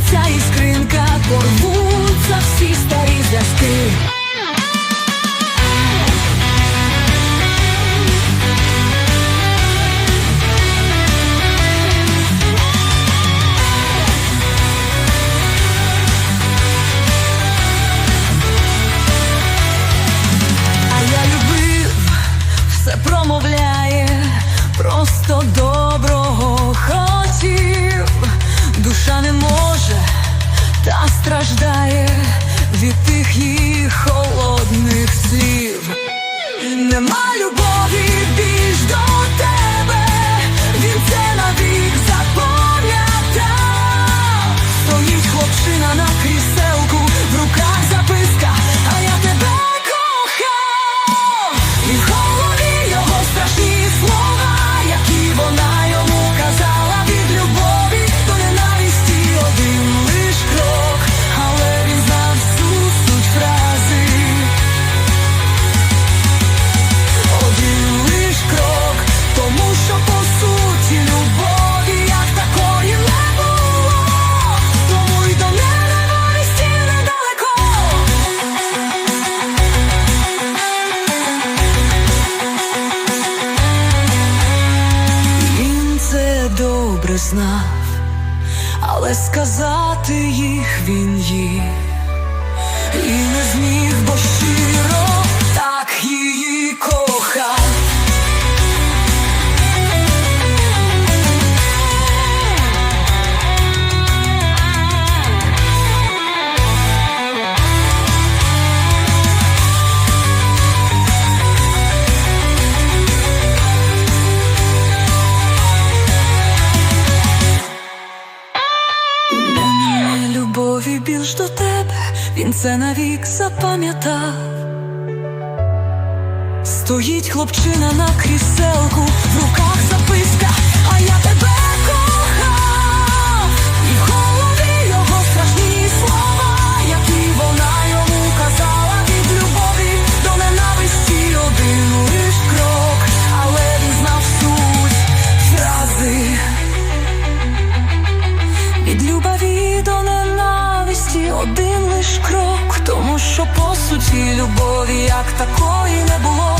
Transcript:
Розлетиться іскринка, порвуться всі старі зв'язки. Все промовляє, просто до. страждає від тих їх холодних слів. Нема любові. знав, але сказати їх він їх, і не зміг. Любові більш до тебе, він це навік запам'ятав. Стоїть хлопчина на кріселку, в руках записка, а я тебе. наш крок, тому що по суті любові як такої не було.